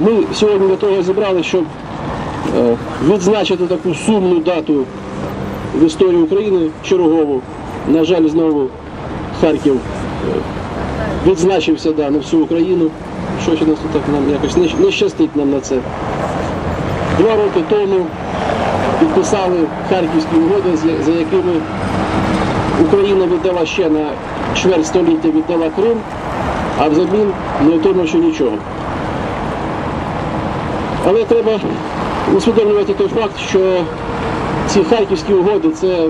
Ми сьогодні до того зібрали, щоб е, відзначити таку сумну дату в історії України чергову. На жаль, знову Харків е, відзначився да, на всю Україну. Щось у нас тут так нам якось не, щастить нам на це. Два роки тому підписали Харківські угоди, за якими Україна віддала ще на чверть століття віддала Крим, а взамін не отримавши нічого. Але треба усвідомлювати той факт, що ці харківські угоди це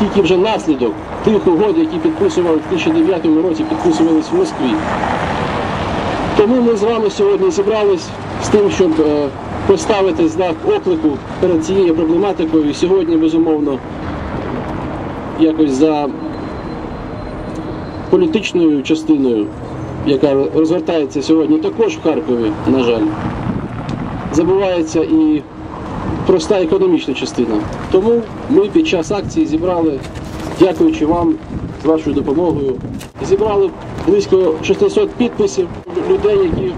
тільки вже наслідок тих угод, які підписували в 2009 році, підписувались в Москві. Тому ми з вами сьогодні зібрались з тим, щоб е, поставити знак оклику перед цією проблематикою. Сьогодні, безумовно, якось за політичною частиною, яка розгортається сьогодні також в Харкові, на жаль, забувається і проста економічна частина. Тому ми під час акції зібрали, дякуючи вам з вашою допомогою, зібрали близько 600 підписів людей, які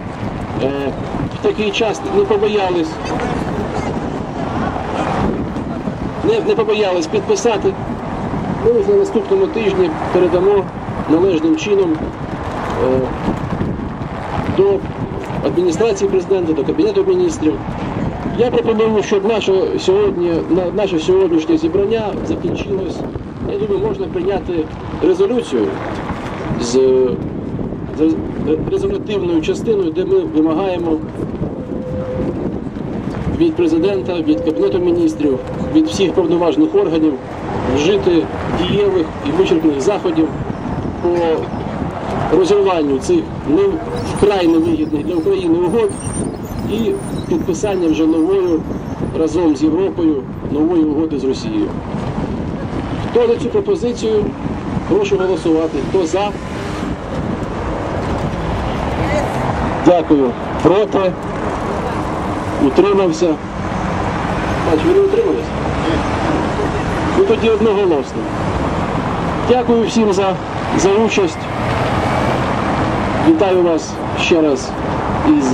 е, в такий час не побоялись, не, не побоялись підписати. Ми на наступному тижні передамо належним чином е, до адміністрації президента, до Кабінету міністрів. Я пропоную, щоб наше, сьогодні, наше сьогоднішнє зібрання закінчилось. Я думаю, можна прийняти резолюцію з, резолютивною частиною, де ми вимагаємо від президента, від Кабінету міністрів, від всіх повноважних органів вжити дієвих і вичерпних заходів по розірванню цих не вкрай невигідних для України угод і підписання вже новою разом з Європою нової угоди з Росією. Хто за цю пропозицію? Прошу голосувати. Хто за? Дякую. Проти? Утримався? Бач, ви не утримались? Ну тоді одноголосно. Дякую всім за, за участь. Вітаю вас ще раз із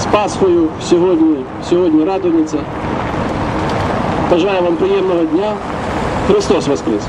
з Пасхою сьогодні, сьогодні Радониця. Бажаю вам приємного дня. Христос Воскрес!